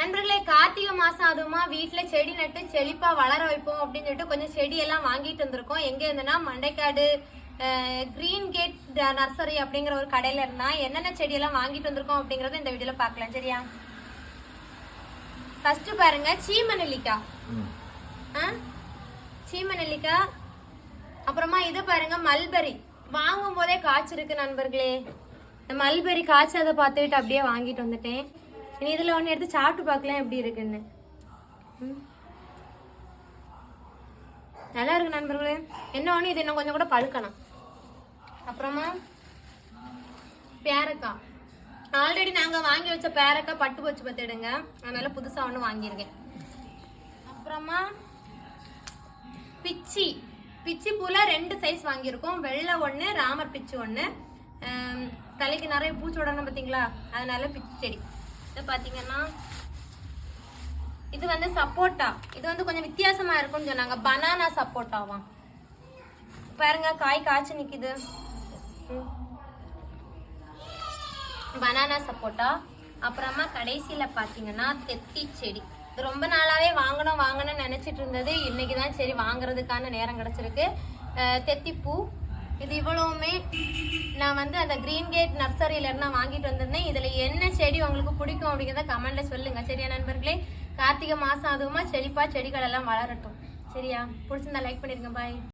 நண்பர்களே கார்த்திகை மாசம் அதுவுமா வீட்டுல செடி நட்டு செழிப்பா வளர வைப்போம் அப்படின்னு சொல்லிட்டு கொஞ்சம் செடி எல்லாம் வாங்கிட்டு வந்திருக்கோம். எங்க இருந்துன்னா மண்டைக்காடு கிரீன் கேட் நர்சரி அப்படிங்கிற ஒரு கடையில இருந்தா என்னென்ன செடி எல்லாம் வாங்கிட்டு வந்திருக்கோம் அப்படிங்கறத இந்த வீடியோல பார்க்கலாம். சரியா? ஃபர்ஸ்ட் பாருங்க சீம நெல்லிக்காய்? சீம நெல்லிக்காய் அப்புறமா இது பாருங்க மல்பெரி. வாங்கும் போதே காய்ச்சிருக்கு நண்பர்களே. இந்த மல்பெரி காய்ச்சதை பார்த்துட்டு அப்படியே வாங்கிட்டு வந்துட்டேன். இனி இதில் ஒன்று எடுத்து சாப்பிட்டு பார்க்கலாம் எப்படி இருக்குன்னு. நல்லா இருக்கு நண்பர்களே. என்ன ஒன்று இது இன்னும் கொஞ்சம் கூட பழுக்கணும். அப்புறமா பேரக்காய். ஆல்ரெடி நாங்கள் வாங்கி வச்ச பேரக்காய் பட்டு போச்சு பார்த்துடுங்க அதனால புதுசாக ஒன்று வாங்கியிருக்கேன். அப்புறமா பிச்சி. பிச்சி பூல ரெண்டு சைஸ் வாங்கியிருக்கோம். வெள்ளை ஒன்று ராமர் பிச்சு ஒன்று தலைக்கு நிறைய பூச்சி விடணும் பார்த்தீங்களா? அதனால பிச்சி செடி. இது பார்த்தீங்கன்னா இது வந்து சப்போட்டா. இது வந்து கொஞ்சம் வித்தியாசமா இருக்கும்னு சொன்னாங்க. பனானா சப்போட்டாவா? பாருங்க காய் காய்ச்சி நிக்குது. பனானா சப்போட்டா. அப்புறமா கடைசியில பாத்தீங்கன்னா தெத்தி செடி. இது ரொம்ப நாளாவே வாங்கணும் வாங்கணும்னு நினைச்சிட்டு இருந்தது. இன்னைக்கு தான் சரி வாங்குறதுக்கான நேரம் கிடைச்சிருக்கு. தெத்திப்பூ. இது இவ்வளவுமே நான் வந்து அந்த கிரீன் கேட் நர்சரியில இருந்து நான் வாங்கிட்டு வந்திருந்தேன். இதுல என்ன செடி உங்களுக்கு பிடிக்கும் அப்படிங்கிறத கமெண்ட்ல சொல்லுங்க. சரியா நண்பர்களே? கார்த்திகை மாசம் அதுவுமா செழிப்பா செடிகள் எல்லாம் வளரட்டும். சரியா? பிடிச்சிருந்தா லைக் பண்ணிருங்க. பாய்